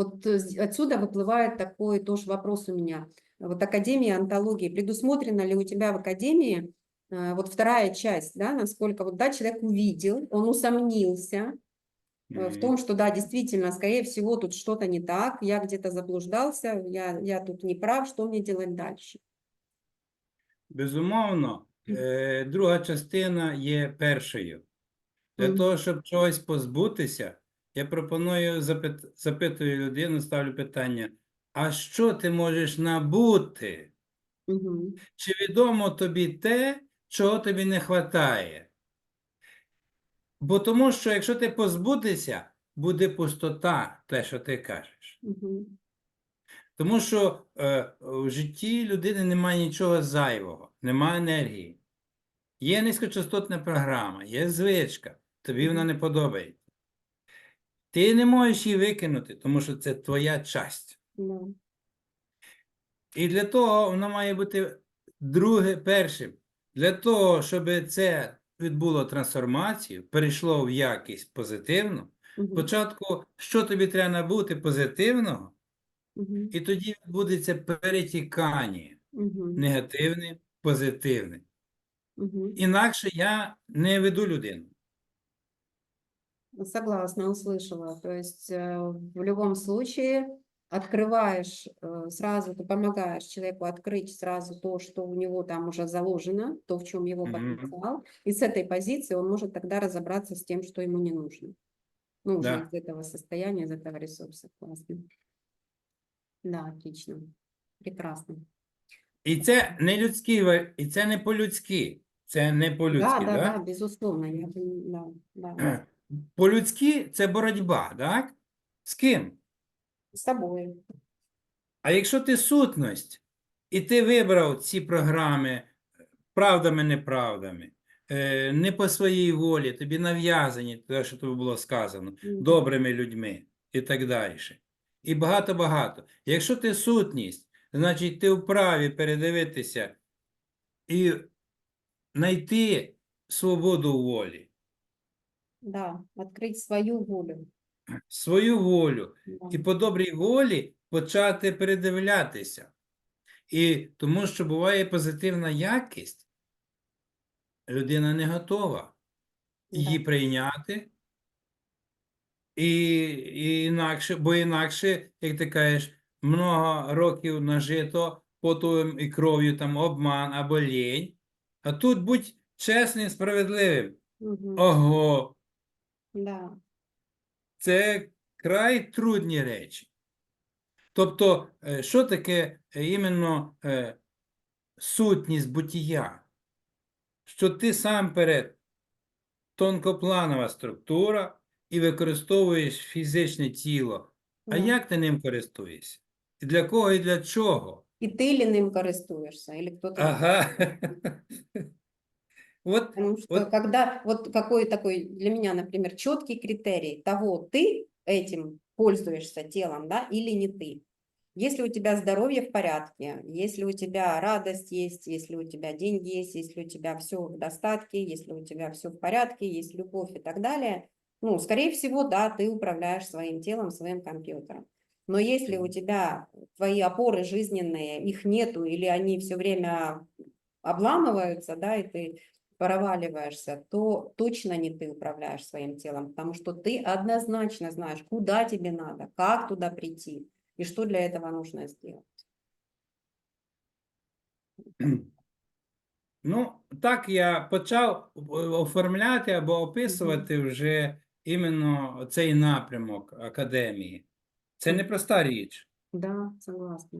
Вот э, отсюда выплывает такой тоже вопрос у меня. Вот Академия антологии. Предусмотрена ли у тебя в Академии э, вот вторая часть, да, насколько вот, да, человек увидел, он усомнился э, в том, что, да, действительно, скорее всего, тут что-то не так, я где-то заблуждался, я, я тут не прав, что мне делать дальше? Безумовно, друга частина є першою. Для Мгм. того, щоб чогось позбутися, я пропоную запит, запитую людину, ставлю питання: а що ти можеш набути? Мгм. Чи відомо тобі те, чого тобі не вистачає? Бо тому, що якщо ти позбудешся, буде пустота, те, що ти кажеш. Мгм. Тому що е, в житті людини немає нічого зайвого, немає енергії. Є низькочастотна програма, є звичка, тобі вона не подобається. Ти не можеш її викинути, тому що це твоя часть. Да. І для того воно має бути друге першим. Для того, щоб це відбуло трансформацію, перейшло в якість позитивну. Мгм. Спочатку, що тобі треба набути позитивного, Мгм. і тоді відбудеться перетікання Мгм. негативне, позитивне. Мгм. Інакше я не веду людину. Согласна, услышала. То есть э, в любом случае открываешь э, сразу, ты помогаешь человеку открыть сразу то, что у него там уже заложено, то, в чем его Мгм. потенциал, и с этой позиции он может тогда разобраться с тем, что ему не нужно. Ну, уже Да. из этого состояния, из этого ресурса. Классно. Да, отлично. Прекрасно. І це не ва- і це не по-людськи. Це не Да, по-людськи, да, да? да, безусловно. Я, да, да. По-людськи це боротьба, так? З ким? С собой. А якщо ти сутність, і ти вибрав ці програми правдами, неправдами, е, не по своїй волі, тобі нав'язані, те, що тобі було сказано, добрими людьми і так далі. І багато-багато. Якщо ти сутність, значить ти вправі передивитися і знайти свободу волі, Да, открыть свою волю. свою волю. Да. і по добрій волі почати передивлятися. І тому що буває позитивна якість, людина не готова її Да. прийняти. І, і інакше, бо інакше, як ти кажеш, много років нажито потом і кров'ю там обман або лінь. А тут будь чесним, справедливим. Мгм. Ого, Да. це край трудні речі. Тобто, е, що таке е, іменно е, сутність буття? Що ти сам перед тонкопланова структура і використовуєш фізичне тіло. А Да. як ти ним користуєшся? І для кого і для чого? И ты ли ним користуешься, или кто-то Ага. От, Потому что вот- когда, вот какой такой для меня, например, четкий критерий того, ты этим пользуешься телом, да, или не ты. Если у тебя здоровье в порядке, если у тебя радость есть, если у тебя деньги есть, если у тебя все в достатке, если у тебя все в порядке, есть любовь и так далее, ну, скорее всего, да, ты управляешь своим телом, своим компьютером. Но если у тебя твои опоры жизненные, их нету, или они все время обламываются, да, и ты проваливаешься, то точно не ты управляешь своим телом, потому что ты однозначно знаешь, куда тебе надо, как туда прийти и что для этого нужно сделать. Ну, так я почав о- оформляти або описувати вже іменно цей напрямок академії. Це Мгм. непроста річ. Да, согласна.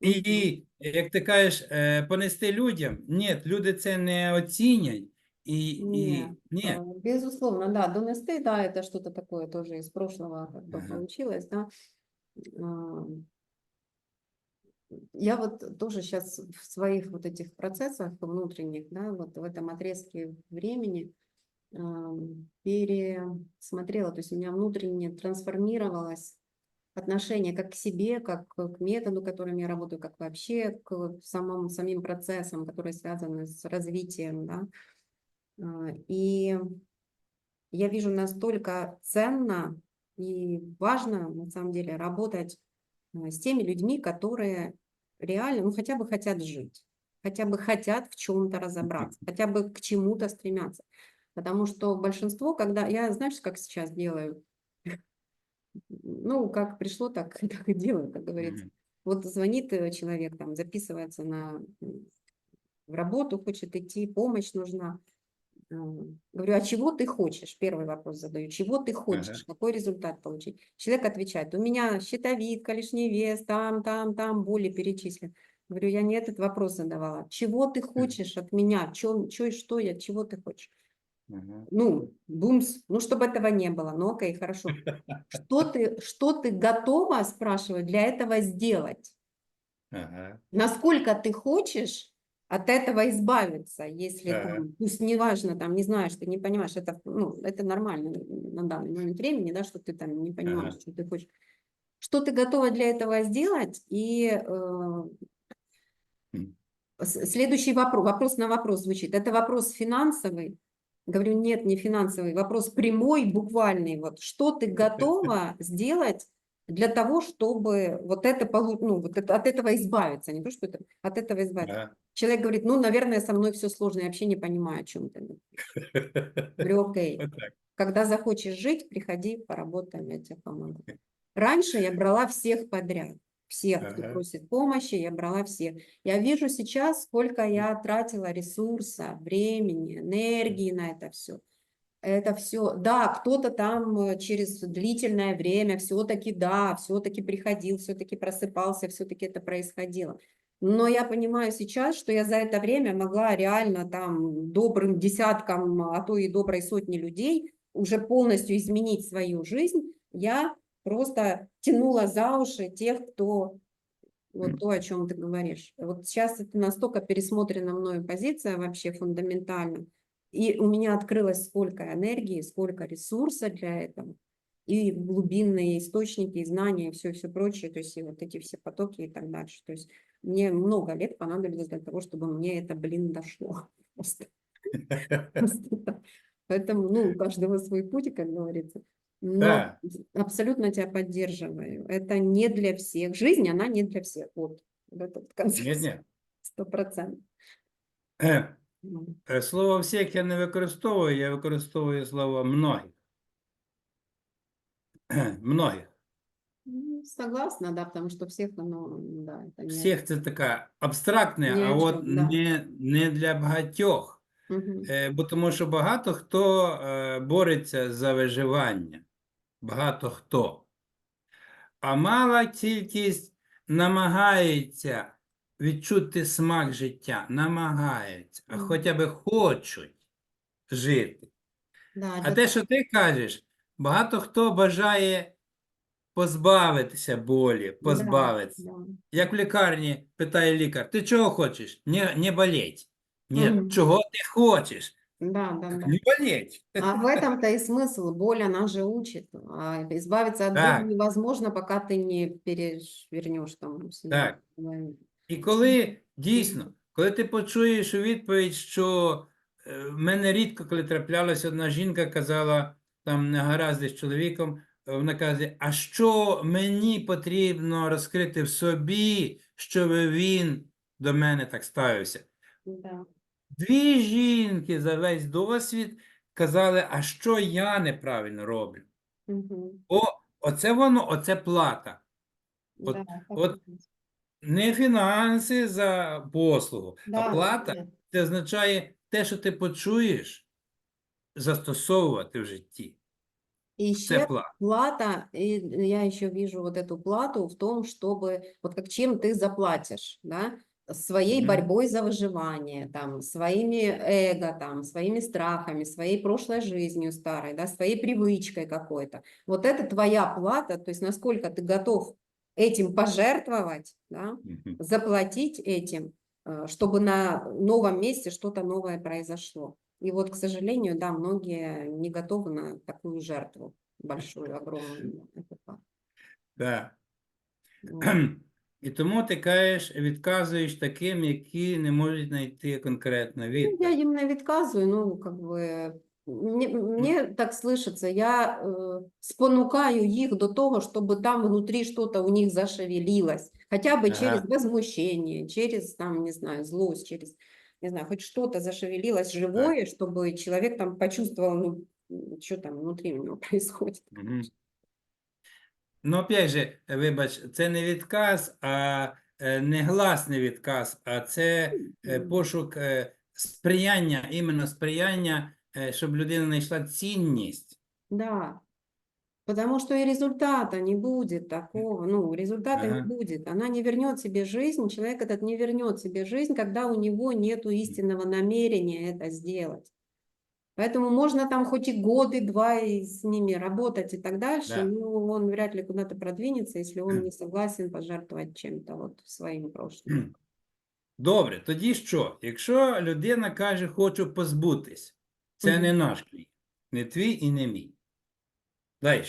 І, Мгм. і, як ти кажеш, е, понести людям, ні, люди це не оцінять. І, і Не, ні. э, Безусловно, да, донести, да, это что-то такое тоже из прошлого как бы Ага. получилось, да. А, Я вот тоже сейчас в своих вот этих процессах внутренних, да, вот в этом отрезке времени ам, пересмотрела, то есть у меня внутренне трансформировалось отношение как к себе, как к методу, которым я работаю, как вообще к самым, самим процессам, которые связаны с развитием, да. А, И я вижу настолько ценно И важно, на самом деле, работать э, с теми людьми, которые реально, ну, хотя бы хотят жить, хотя бы хотят в чем-то разобраться, хотя бы к чему-то стремятся. Потому что большинство, когда... Я, знаешь, как сейчас делаю? Ну, как пришло, так, так и делаю, как говорится. Мгм. Вот звонит э, человек, там, записывается на в работу, хочет идти, помощь нужна. А, Говорю, а чего ты хочешь? Первый вопрос задаю. Чего ты хочешь? Какой результат получить? Человек отвечает, у меня щитовидка, лишний вес, там, там, там, боли перечислен. Говорю, я не этот вопрос задавала. Чего ты хочешь от меня? Чё и что я? Чего ты хочешь? Мгм. Ну, бумс, ну, чтобы этого не было. Ну, окей, хорошо. Что ты, что ты готова, спрашиваю, для этого сделать? Ага. насколько ты хочешь от этого избавиться, если Да. там, пусть неважно, там, не знаешь, ты не понимаешь, это, ну, это нормально на данный момент времени, да, что ты там не понимаешь, Ага. что ты хочешь. Что ты готова для этого сделать? И э, следующий вопрос, вопрос на вопрос звучит. Это вопрос финансовый? Говорю, нет, не финансовый, вопрос прямой, буквальный. Вот что ты готова сделать для того, чтобы вот это, полу- ну, вот это, от этого избавиться, не то, что это, от этого избавиться. Ага. Человек говорит, ну, наверное, со мной все сложно, я вообще не понимаю, о чем ты. Говорю, окей, Вот когда захочешь жить, приходи, поработаем, я тебе помогу. Раньше я брала всех подряд, всех, кто Ага. просит помощи, я брала всех. Я вижу сейчас, сколько я тратила ресурса, времени, энергии на это все. Это все, да, кто-то там э, через длительное время все-таки, да, все-таки приходил, все-таки просыпался, все-таки это происходило. Но я понимаю сейчас, что я за это время могла реально там добрым десяткам, а то и доброй сотни людей уже полностью изменить свою жизнь. Я просто тянула за уши тех, кто вот то, о чем ты говоришь. Вот сейчас это настолько пересмотрена мною позиция вообще фундаментально. И у меня открылось сколько энергии, сколько ресурса для этого. И глубинные источники, и знания, и все, все прочее, то есть и вот эти все потоки и так дальше. То есть мне много лет понадобилось для того, чтобы мне это, блин, дошло. Просто. Поэтому, ну, у каждого свой путь, как говорится. Но Да. абсолютно тебя поддерживаю. Это не для всех. Жизнь, она не для всех. Вот, вот это вот концепция. Нет, ні. Сто процентов. Е, Ну, е, Слово всіх я не використовую, я використовую слово многих. Е, Многих. ну, Согласна, да, потому что всех, оно, да, это не... Всіх це така абстрактне, Ні а о от чому, да. не, не для багатьох. Е, Бо тому що багато хто е, бореться за виживання. Багато хто. А мала кількість намагається відчути смак життя, намагаються, а хоча б хочуть жити. Да, А те, що ти кажеш, багато хто бажає позбавитися болі, Да, позбавитися. да. Як в лікарні питає лікар, ти чого хочеш? Не, не болеть. Ні, Мгм. чого ти хочеш? Да, да, Так да. не болеть. А в этом-то и смысл. Боль, она же учит. А избавиться от Так. боли невозможно, пока ты не перевернешь там у себя Так. в голове. І коли дійсно, коли ти почуєш у відповідь, що е, в мене рідко, коли траплялася одна жінка, казала там негаразди з чоловіком, е, вона каже, а що мені потрібно розкрити в собі, щоб він до мене так ставився? Да. Дві жінки за весь досвід казали, а що я неправильно роблю? Мгм. О, оце воно, оце плата. От- Да, так от и есть. Не фінанси за послугу, а Да, плата да. це означає те, що ти почуєш, застосовувати в житті. И Це еще плата. плата, и я еще вижу вот эту плату в том, чтобы, вот как чем ты заплатишь, да, своей Мгм. борьбой за выживание, там, своими эго, там, своими страхами, своей прошлой жизнью старой, да, своей привычкой какой-то. Вот это твоя плата, то есть насколько ты готов этим пожертвовать, да, заплатить этим, э, чтобы на новом месте что-то новое произошло. И вот, к сожалению, да, многие не готовы на такую жертву большую, огромную. Да. Вот. І тому ти кажеш, відказуєш таким, які не можуть знайти конкретно Ну, Я відповідь. им не відказую, ну, как бы, Мне, мне так слышится, я э, спонукаю их до того, чтобы там внутри что-то у них зашевелилось, хотя бы через Ага. возмущение, через, там, не знаю, злость, через, не знаю, хоть что-то зашевелилось живое, чтобы человек там почувствовал, ну, что там внутри у него происходит. Мгм. Ну, опять же, вибач, це не відказ, а е, не гласний відказ, а це е, Мгм. пошук е, сприяння, іменно сприяння, е, щоб людина знайшла цінність. Да, потому что и результата не будет такого, ну, результата не Ага. будет. Она не вернет себе жизнь, человек этот не вернет себе жизнь, когда у него нету истинного намерения это сделать. Поэтому можно там хоть и годы, два и с ними работать и так дальше, Да. но он вряд ли куда-то продвинется, если он не согласен пожертвовать чем-то вот своим прошлым. Добре, тоді що? Якщо людина каже, хочу позбутись, це Мгм. не наш клієнт, не твій і не мій. Далі.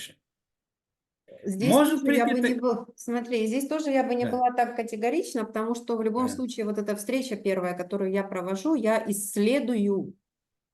Здесь Может тоже я бы прийти не так- была, смотри, здесь тоже я бы не Да. была так категорична, потому что в любом Да. случае вот эта встреча первая, которую я провожу, я исследую,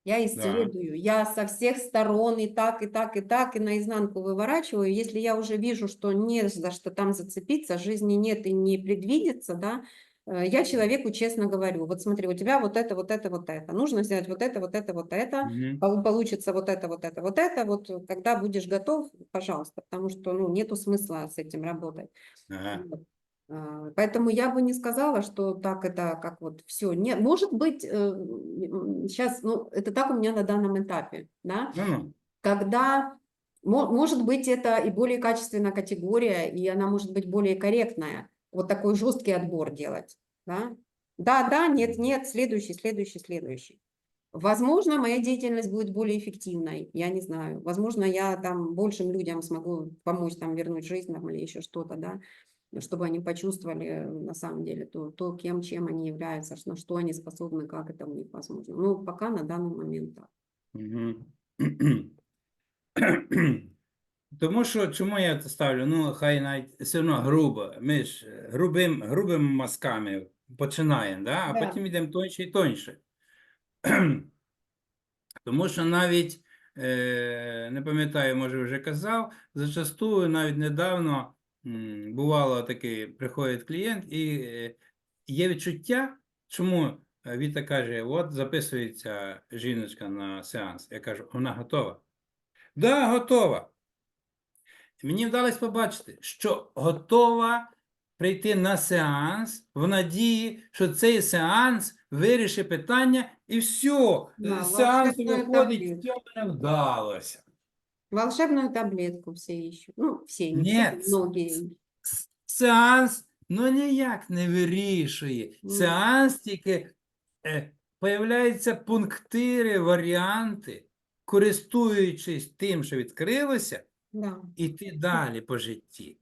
я исследую, я со всех сторон и так, и так, и так, и наизнанку выворачиваю. Если я уже вижу, что не за что там зацепиться, жизни нет и не предвидится, да, э, я человеку честно говорю, вот смотри, у тебя вот это, вот это, вот это, нужно сделать вот это, вот это, вот это, пол- получится вот это, вот это, вот это, вот э, когда будешь готов, пожалуйста, потому что, ну, нету смысла с этим работать. Ага. Вот. А, Поэтому я бы не сказала, что так это как вот все. Нет, может быть, сейчас, ну, это так у меня на данном этапе, да, Ну-ну. когда, мо- может быть, это и более качественная категория, и она может быть более корректная, вот такой жесткий отбор делать, да. Да, да, нет, нет, следующий, следующий, следующий. Возможно, моя деятельность будет более эффективной, я не знаю. Возможно, я там большим людям смогу помочь там вернуть жизнь там, или еще что-то, да, чтобы они почувствовали э, на самом деле то, то, кем, чем они являются, ш- на что они способны, как это у них возможно. Ну, пока на данный момент так. Мгм. Тому що чому я це ставлю? Ну, хай навіть все одно грубо. Ми ж е, грубим, грубими мазками починаємо, да? а Да. потім йдемо тоньше і тоньше. Тому що навіть, е, не пам'ятаю, може вже казав, зачастую навіть недавно м, бувало таке, приходить клієнт і е, є відчуття, чому Віта каже, от записується жіночка на сеанс. Я кажу, вона готова. Да, готова. Мені вдалося побачити, що готова прийти на сеанс в надії, що цей сеанс вирішить питання, і все, Да, волшебною виходить, все мене вдалося. Волшебную таблетку все ищут. Ну, все, не Нет, все, многие. Сеанс ну ніяк не вирішує. Ні. Сеанс тільки е, появляються пунктири, варіанти, користуючись тим, що відкрилося, Да. іти далі по житті.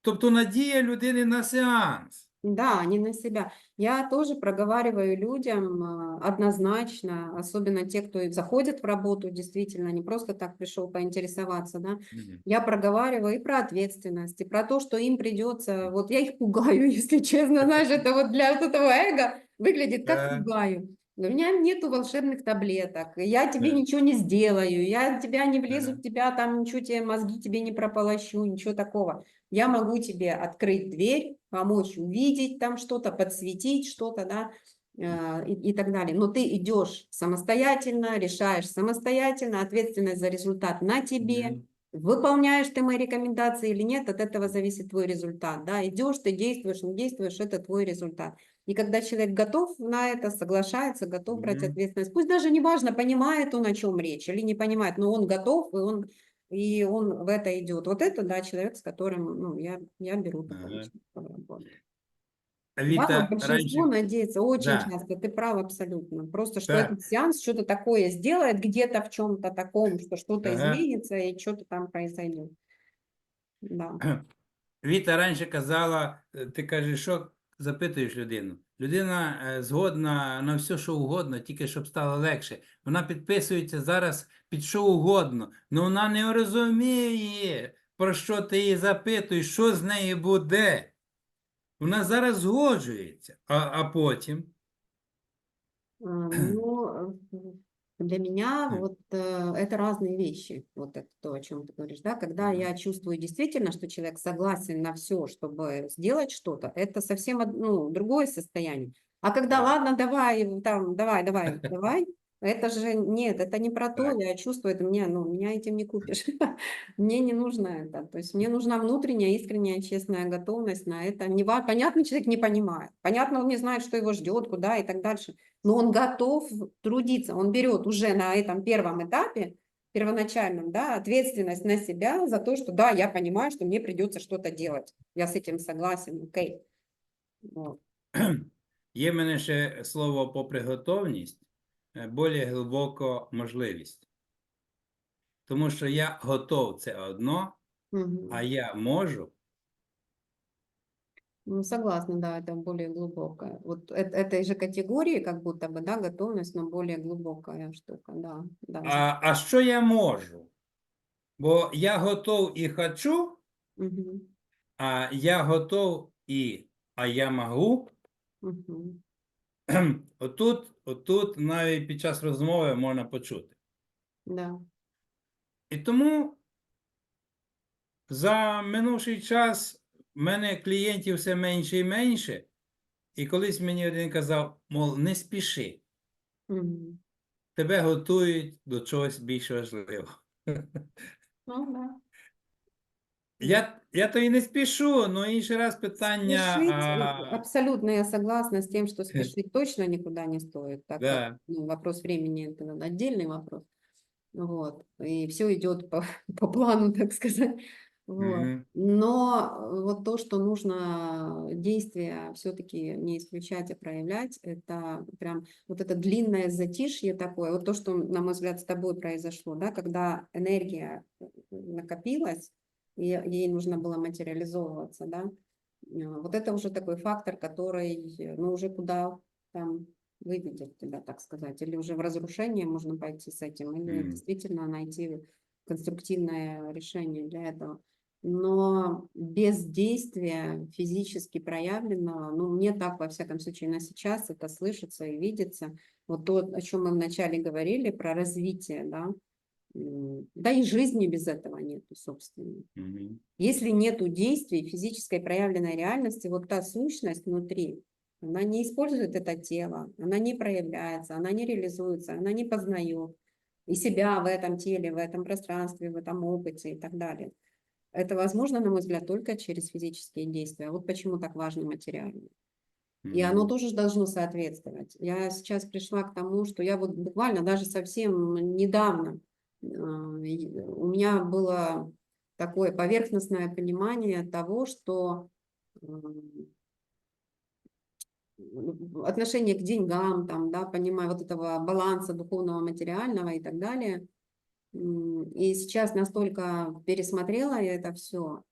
Тобто надія людини на сеанс. Да, не на себя. Я тоже проговариваю людям а, однозначно, особенно те, кто заходит в работу, действительно, не просто так пришел поинтересоваться, да, я проговариваю и про ответственность, и про то, что им придется, вот я их пугаю, если честно, знаешь, это вот для вот этого эго выглядит как Да. пугаю. У меня нету волшебных таблеток, я тебе Да. ничего не сделаю, я тебя не влезу в тебя, там ничего тебе, мозги тебе не прополощу, ничего такого. Я могу тебе открыть дверь, помочь увидеть там что-то, подсветить что-то, да, э, и, и так далее. Но ты идешь самостоятельно, решаешь самостоятельно, ответственность за результат на тебе, Мгм. Выполняешь ты мои рекомендации или нет, от этого зависит твой результат. Да? Идешь, ты действуешь, не действуешь, это твой результат. И когда человек готов на это, соглашается, готов брать Мгм. ответственность, пусть даже не важно, понимает он, о чем речь или не понимает, но он готов, и он, и он в это идет. Вот это, да, человек, с которым ну, я, я беру такого Ага. человека в работу. А Да, Віта большинство раніше надеется, очень Да. часто, ты прав абсолютно. Просто что Да. этот сеанс что-то такое сделает где-то в чем-то таком, что что-то Ага. изменится и что-то там произойдет. Да. Віта раніше казала, е, ти кажеш, що запитуєш людину. Людина е, згодна на все, що угодно, тільки щоб стало легше. Вона підписується зараз під що угодно, але вона не розуміє, про що ти її запитуєш, що з нею буде. Вона зараз згоджується, а, а потім. Ну, Для меня вот э, это разные вещи, вот это то, о чем ты говоришь, да, когда я чувствую действительно, что человек согласен на все, чтобы сделать что-то, это совсем ну, другое состояние. А когда Да. ладно, давай, там, давай, давай, давай, это же нет, это не про то, я чувствую это мне, ну, меня этим не купишь, мне не нужно это, то есть мне нужна внутренняя, искренняя, честная готовность на это. Не понятно, человек не понимает, понятно, он не знает, что его ждет, куда и так дальше, но он готов трудиться, он берет уже на этом первом этапе, первоначальном, да, ответственность на себя за то, что да, я понимаю, что мне придется что-то делать, я с этим согласен, окей. Вот. Є в мене ще слово попри готовність, більш глибоко можливість. Тому що я готов це одно, Мгм. а я можу. Ну, согласна, да, это более глубокая. Вот эт- этой же категории, как будто бы, да, готовность, но более глубокая штука, да, да. А, а що я можу? Бо я готов і хочу, Мгм. а я готов і а я можу. Мгм. Отут, отут навіть під час розмови можна почути. Да. І тому за минувший час в мене клієнтів все менше і менше. І колись мені один казав, мов, не спіши, Мгм. тебе готують до чогось більш важливого. Ну, да. Я, я то і не спішу, але інший раз питання. Спешить, э, а, абсолютно я согласна с тем, что спешить точно никуда не стоит. Так как, Да. ну, вопрос времени это отдельный вопрос. Вот. И все идет по, по плану, так сказать. Вот. Мгм. Но э, вот то, что нужно действия все-таки не исключать, а проявлять, это прям вот это длинное затишье такое, вот то, что, на мой взгляд, с тобой произошло, да, когда энергия э, накопилась, и ей нужно было материализовываться, да, э, вот это уже такой фактор, который, э, ну, уже куда там выведет тебя, так сказать, или уже в разрушение можно пойти с этим, или Мгм. действительно найти конструктивное решение для этого. Но без действия физически проявленного, ну, мне так, во всяком случае, на сейчас это слышится и видится. Вот то, о чем мы вначале говорили, про развитие, да, да и жизни без этого нету, собственно. Мгм. Если нету действий, физической проявленной реальности, вот та сущность внутри, она не использует это тело, она не проявляется, она не реализуется, она не познает и себя в этом теле, в этом пространстве, в этом опыте и так далее. Это возможно, на мой взгляд, только через физические действия. Вот почему так важно материальное. И оно тоже должно соответствовать. Я сейчас пришла к тому, что я вот буквально даже совсем недавно а, у меня было такое поверхностное понимание того, что м, отношение к деньгам, там, да, понимаю вот этого баланса духовного, материального и так далее. И сейчас настолько пересмотрела я это все,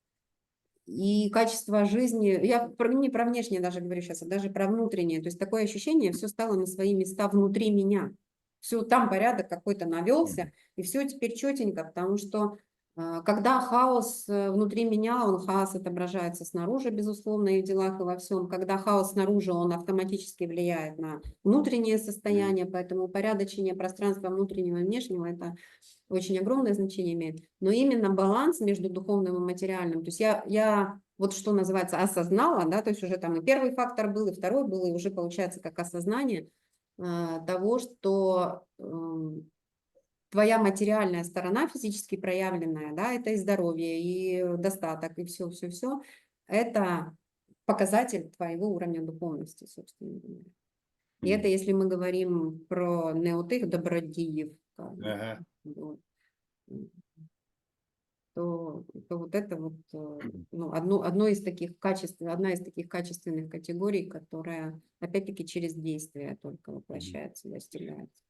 и качество жизни, я про, не про внешнее даже говорю сейчас, а даже про внутреннее. То есть такое ощущение, все стало на свои места внутри меня. Все, там порядок какой-то навелся, и все теперь четенько, потому что а, когда хаос э, внутри меня, он хаос отображается снаружи, безусловно, и в делах, и во всем. Когда хаос снаружи, он автоматически влияет на внутреннее состояние, поэтому упорядочение пространства внутреннего и внешнего – это очень огромное значение имеет. Но именно баланс между духовным и материальным, то есть я, я вот что называется осознала, да, то есть уже там и первый фактор был, и второй был, и уже получается как осознание а, того, что м, твоя материальная сторона, физически проявленная, да, это и здоровье, и достаток, и все, все, все, это показатель твоего уровня духовности, собственно говоря. И это если мы говорим про неотых добродеев, Ага. вот, то, то вот это вот э, ну, одно, одно из таких качеств, одна из таких качественных категорий, которая опять-таки через действие только воплощается, достигается.